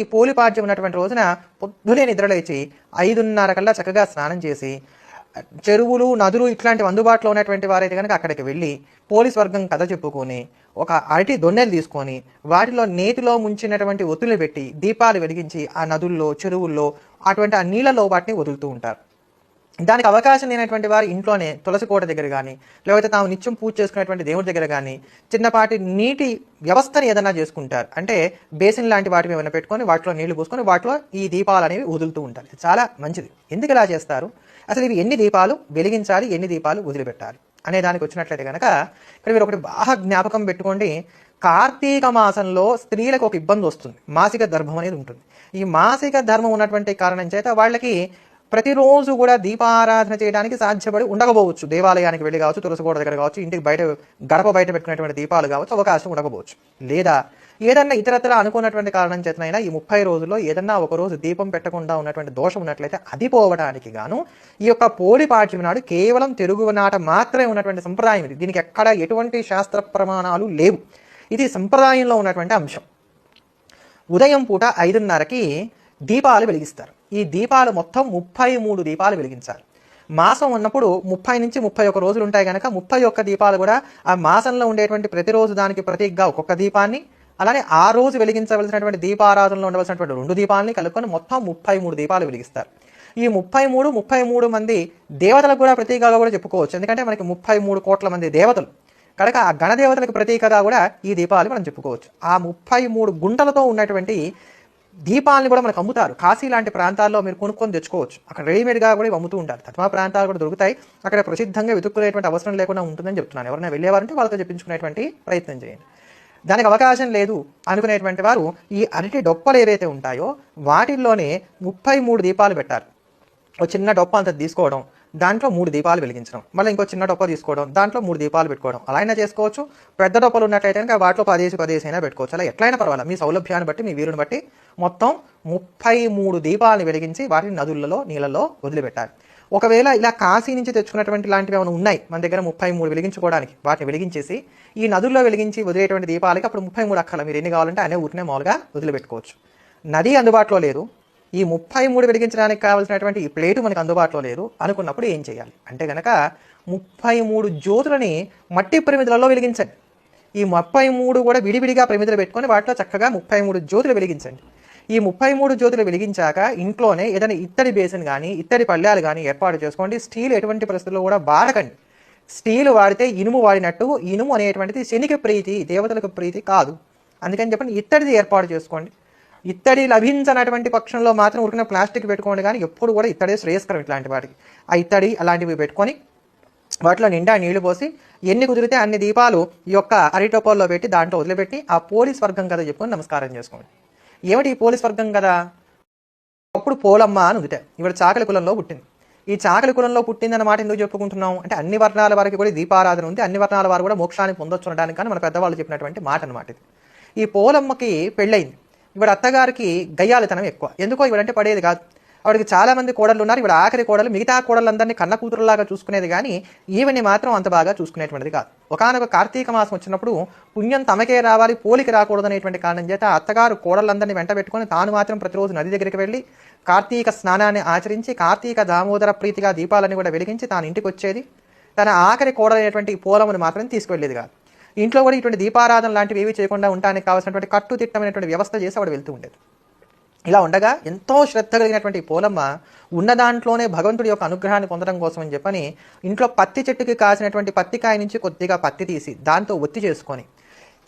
ఈ పోలిపాడ్యం ఉన్నటువంటి రోజున పొద్దునే నిద్రలేచి ఐదున్నర కల్లా చక్కగా స్నానం చేసి చెరువులు నదులు ఇట్లాంటివి అందుబాటులో ఉన్నటువంటి వారైతే కనుక అక్కడికి వెళ్ళి పోలీస్ వర్గం కథ చెప్పుకొని ఒక అరటి దొన్నెలు తీసుకొని వాటిలో నేతిలో ముంచినటువంటి ఒత్తులు పెట్టి దీపాలు వెలిగించి ఆ నదుల్లో చెరువుల్లో అటువంటి ఆ నీళ్ళలో వాటిని వదులుతూ ఉంటారు. దానికి అవకాశం లేనటువంటి వారు ఇంట్లోనే తులసి కోట దగ్గర కానీ లేకపోతే తాము నిత్యం పూజ చేసుకునేటువంటి దేవుడి దగ్గర కానీ చిన్నపాటి నీటి వ్యవస్థను ఏదైనా చేసుకుంటారు. అంటే బేసిన్ లాంటి వాటిని ఏమైనా పెట్టుకొని వాటిలో నీళ్ళు పోసుకొని వాటిలో ఈ దీపాలు అనేవి వదులుతూ ఉంటారు. చాలా మంచిది. ఎందుకు ఇలా చేస్తారు? అసలు ఇవి ఎన్ని దీపాలు వెలిగించాలి ఎన్ని దీపాలు వదిలిపెట్టాలి అనే దానికి వచ్చినట్లయితే కనుక ఇక్కడ మీరు ఒకటి బాగా జ్ఞాపకం పెట్టుకోండి. కార్తీక మాసంలో స్త్రీలకు ఒక ఇబ్బంది వస్తుంది. మాసిక ధర్మం అనేది ఉంటుంది. ఈ మాసిక ధర్మం ఉన్నటువంటి కారణం చేత వాళ్ళకి ప్రతిరోజు కూడా దీపారాధన చేయడానికి సాధ్యపడి ఉండకపోవచ్చు. దేవాలయానికి వెళ్ళి కావచ్చు తులసికోట దగ్గర కావచ్చు ఇంటికి బయట గడప బయట పెట్టుకునేటువంటి దీపాలు కావచ్చు అవకాశం ఉండకపోవచ్చు. లేదా ఏదన్నా ఇతరత్ర అనుకున్నటువంటి కారణం చేతనైనా ఈ ముప్పై రోజుల్లో ఏదన్నా ఒక రోజు దీపం పెట్టకుండా ఉన్నటువంటి దోషం ఉన్నట్లయితే అది పోవడానికి గాను ఈ యొక్క పోలి పాఠ్యం నాడు కేవలం తెలుగు నాట మాత్రమే ఉన్నటువంటి సంప్రదాయం ఇది. దీనికి ఎక్కడ ఎటువంటి శాస్త్ర ప్రమాణాలు లేవు. ఇది సంప్రదాయంలో ఉన్నటువంటి అంశం. ఉదయం పూట ఐదున్నరకి దీపాలు వెలిగిస్తారు. ఈ దీపాలు మొత్తం ముప్పై మూడు దీపాలు వెలిగించాలి. మాసం ఉన్నప్పుడు ముప్పై నుంచి ముప్పై ఒక్క రోజులు ఉంటాయి కనుక ముప్పై ఒక్క దీపాలు కూడా ఆ మాసంలో ఉండేటువంటి ప్రతిరోజు దానికి ప్రతీకగా ఒక్కొక్క దీపాన్ని అలానే ఆ రోజు వెలిగించవలసినటువంటి దీపారాధనలో ఉండవలసినటువంటి రెండు దీపాలని కలుపుకొని మొత్తం ముప్పై మూడు దీపాలు వెలిగిస్తారు. ఈ ముప్పై మూడు ముప్పై మూడు మంది దేవతలకు కూడా ప్రతీకగా కూడా చెప్పుకోవచ్చు. ఎందుకంటే మనకి ముప్పై మూడు కోట్ల మంది దేవతలు. కనుక ఆ గణదేవతలకు ప్రతీకగా కూడా ఈ దీపాలు మనం చెప్పుకోవచ్చు. ఆ ముప్పై మూడు గుంటలతో ఉన్నటువంటి దీపాలను కూడా మనకు అమ్ముతారు. కాశీ లాంటి ప్రాంతాల్లో మీరు కొనుక్కొని తెచ్చుకోవచ్చు. అక్కడ రెడీమేడ్గా కూడా ఇవి అమ్ముతూ ఉంటారు. తత్మా ప్రాంతాలు కూడా దొరుకుతాయి. అక్కడ ప్రసిద్ధంగా వెతుక్కునేటువంటి అవసరం లేకుండా ఉంటుందని చెప్తున్నాను. ఎవరైనా వెళ్ళేవారంటే వాళ్ళతో చెప్పించుకునేటువంటి ప్రయత్నం చేయండి. దానికి అవకాశం లేదు అనుకునేటువంటి వారు ఈ అరటి డొప్పలు ఏవైతే ఉంటాయో వాటిల్లోనే ముప్పై మూడు దీపాలు పెట్టారు ఒక చిన్న డొప్ప అంత తీసుకోవడం దాంట్లో మూడు దీపాలు వెలిగించడం మళ్ళీ ఇంకో చిన్న డొప్ప తీసుకోవడం దాంట్లో మూడు దీపాలు పెట్టుకోవడం. అలా అయినా చేసుకోవచ్చు. పెద్ద డొప్పలు ఉన్నట్లయితే కనుక వాటిలో పదేసి పదేసి అయినా పెట్టుకోవచ్చు. అలా ఎట్లయినా పర్వాలేదు. మీ సౌలభ్యాన్ని బట్టి మీ వీరుని బట్టి మొత్తం ముప్పై మూడు దీపాలను వెలిగించి వాటిని నదులలో నీళ్ళలో వదిలిపెట్టాలి. ఒకవేళ ఇలా కాశీ నుంచి తెచ్చుకున్నటువంటి లాంటివి ఏమైనా ఉన్నాయి మన దగ్గర ముప్పై మూడు వెలిగించుకోవడానికి వాటిని వెలిగించేసి ఈ నదుల్లో వెలిగించి వదిలేటువంటి దీపాలకి అప్పుడు ముప్పై మూడు అక్కల మీరు ఎన్ని కావాలంటే అనే ఊరినే మామూలుగా వదిలిపెట్టుకోవచ్చు. నది అందుబాటులో లేదు. ఈ ముప్పై మూడు వెలిగించడానికి కావాల్సినటువంటి ఈ ప్లేటు మనకు అందుబాటులో లేదు. అనుకున్నప్పుడు ఏం చేయాలి? అంటే కనుక ముప్పై మూడు జ్యోతులని మట్టి పరిమితులలో వెలిగించండి. ఈ ముప్పై మూడు కూడా విడివిడిగా ప్రమిదలు పెట్టుకొని వాటిలో చక్కగా ముప్పై మూడు జ్యోతులు వెలిగించండి. ఈ ముప్పై మూడు జ్యోతులు వెలిగించాక ఇంట్లోనే ఏదైనా ఇత్తడి బేసిన్ కానీ ఇత్తడి పళ్ళాలు కానీ ఏర్పాటు చేసుకోండి. స్టీల్ ఎటువంటి పరిస్థితుల్లో కూడా వాడకండి. స్టీల్ వాడితే ఇనుము వాడినట్టు ఇనుము అనేటువంటిది శనికి ప్రీతి దేవతలకు ప్రీతి కాదు. అందుకని చెప్పండి ఇత్తడిది ఏర్పాటు చేసుకోండి. ఇత్తడి లభించనటువంటి పక్షంలో మాత్రం ఉరికిన ప్లాస్టిక్ పెట్టుకోండి కానీ ఎప్పుడు కూడా ఇత్తడే శ్రేయస్కరం ఇట్లాంటి వాటికి. ఆ ఇత్తడి అలాంటివి పెట్టుకొని వాటిలో నిండా నీళ్ళు పోసి ఎన్ని కుదిరితే అన్ని దీపాలు ఈ యొక్క అరిటోపాల్లో పెట్టి దాంట్లో వదిలిపెట్టి ఆ పోలీస్ వర్గం కదా చెప్పుకొని నమస్కారం చేసుకోండి. ఏమిటి ఈ పోలీస్ వర్గం కదా అప్పుడు పోలమ్మ అని ఉందిట ఇవిడ చాకలి కులంలో పుట్టింది. ఈ చాకలి కులంలో పుట్టిందన్న మాట ఎందుకు చెప్పుకుంటున్నాం? అంటే అన్ని వర్ణాల వారికి కూడా దీపారాధన ఉంది. అన్ని వర్ణాల వారు కూడా మోక్షాన్ని పొందొచ్చు అనడానికి కానీ మన పెద్దవాళ్ళు చెప్పినటువంటి మాట అనమాట ఇది. ఈ పోలమ్మకి పెళ్ళయింది. ఇవాడు అత్తగారికి గయ్యాలితనం ఎక్కువ. ఎందుకో ఇవిడంటే పడేది కాదు. ఆవిడకి చాలామంది కోడళ్ళు ఉన్నారు ఇవిడ ఆఖరి కోడలు మిగతా కోడళ్ళందరినీ కన్న కూతురులాగా చూసుకునేది కానీ ఈవిని మాత్రం అంత బాగా చూసుకునేటువంటిది కాదు. ఒకనొక కార్తీక మాసం వచ్చినప్పుడు పుణ్యం తమకే రావాలి పోలికి రాకూడదు అనేటువంటి కారణం చేత అత్తగారు కోడళ్ళందరినీ వెంట పెట్టుకొని తాను మాత్రం ప్రతిరోజు నది దగ్గరికి వెళ్ళి కార్తీక స్నానాన్ని ఆచరించి కార్తీక దామోదర ప్రీతిగా దీపాలని కూడా వెలిగించి తాను ఇంటికి వచ్చేది తన ఆఖరి కోడలైనటువంటి పోలమును మాత్రం తీసుకువెళ్ళేది కాదు. ఇంట్లో కూడా ఇటువంటి దీపారాధన లాంటివి ఏవి చేయకుండా ఉండడానికి కావాల్సినటువంటి కట్టుదిట్టమైనటువంటి వ్యవస్థ చేసి ఆవిడ వెళ్తూ ఉండేది. ఇలా ఉండగా ఎంతో శ్రద్ధ కలిగినటువంటి పోలమ్మ ఉన్న దాంట్లోనే భగవంతుడి యొక్క అనుగ్రహాన్ని పొందడం కోసం అని చెప్పని ఇంట్లో పత్తి చెట్టుకి కాసినటువంటి పత్తికాయ నుంచి కొద్దిగా పత్తి తీసి దాంతో ఒత్తి చేసుకొని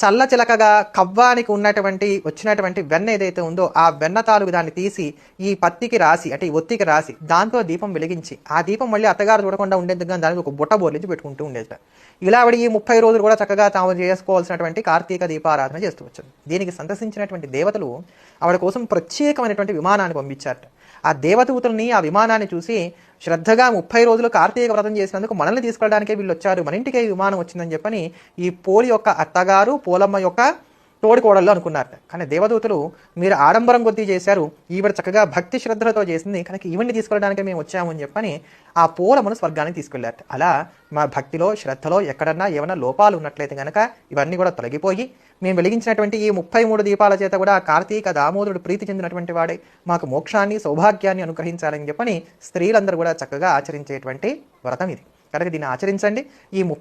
చల్ల చిలకగా కవ్వానికి ఉన్నటువంటి వచ్చినటువంటి వెన్న ఏదైతే ఉందో ఆ వెన్న తాలూకు దాన్ని తీసి ఈ పత్తికి రాసి అంటే ఈ ఒత్తికి రాసి దాంతో దీపం వెలిగించి ఆ దీపం మళ్ళీ అత్తగారు చూడకుండా ఉండేందుకు దానికి ఒక బుట్ట బోర్లించి పెట్టుకుంటూ ఉండేది. ఇలా ఆవిడ ఈ ముప్పై రోజులు కూడా చక్కగా తాము చేసుకోవాల్సినటువంటి కార్తీక దీపారాధన చేస్తూ వచ్చారు దీనికి సందర్శించినటువంటి దేవతలు ఆవిడ కోసం ప్రత్యేకమైనటువంటి విమానాన్ని పంపించారట. ఆ దేవదూతల్ని ఆ విమానాన్ని చూసి శ్రద్ధగా ముప్పై రోజులు కార్తీక వ్రతం చేసినందుకు మనల్ని తీసుకెళ్ళడానికే వీళ్ళు వచ్చారు మన ఇంటికే విమానం వచ్చిందని చెప్పని ఈ పోలి యొక్క అత్తగారు పోలమ్మ యొక్క తోడుకోడల్లో అనుకున్నారట కానీ దేవదూతలు మీరు ఆడంబరం కొద్దీ చేశారు. ఈవిడ చక్కగా భక్తి శ్రద్ధలతో చేసింది. కనుక ఈవిడ్ని తీసుకెళ్ళడానికి మేము వచ్చామని చెప్పని ఆ పూలమును స్వర్గానికి తీసుకెళ్ళారట అలా మా భక్తిలో శ్రద్ధలో ఎక్కడన్నా ఏమైనా లోపాలు ఉన్నట్లయితే కనుక ఇవన్నీ కూడా తొలగిపోయి మేము వెలిగించినటువంటి ఈ ముప్పై మూడు దీపాల చేత కూడా కార్తీక దామోదరుడు ప్రీతి చెందినటువంటి వాడే. మాకు మోక్షాన్ని సౌభాగ్యాన్ని అనుగ్రహించాలని చెప్పని స్త్రీలందరూ కూడా చక్కగా ఆచరించేటువంటి వ్రతం ఇది. కనుక దీన్ని ఆచరించండి. ఈ ము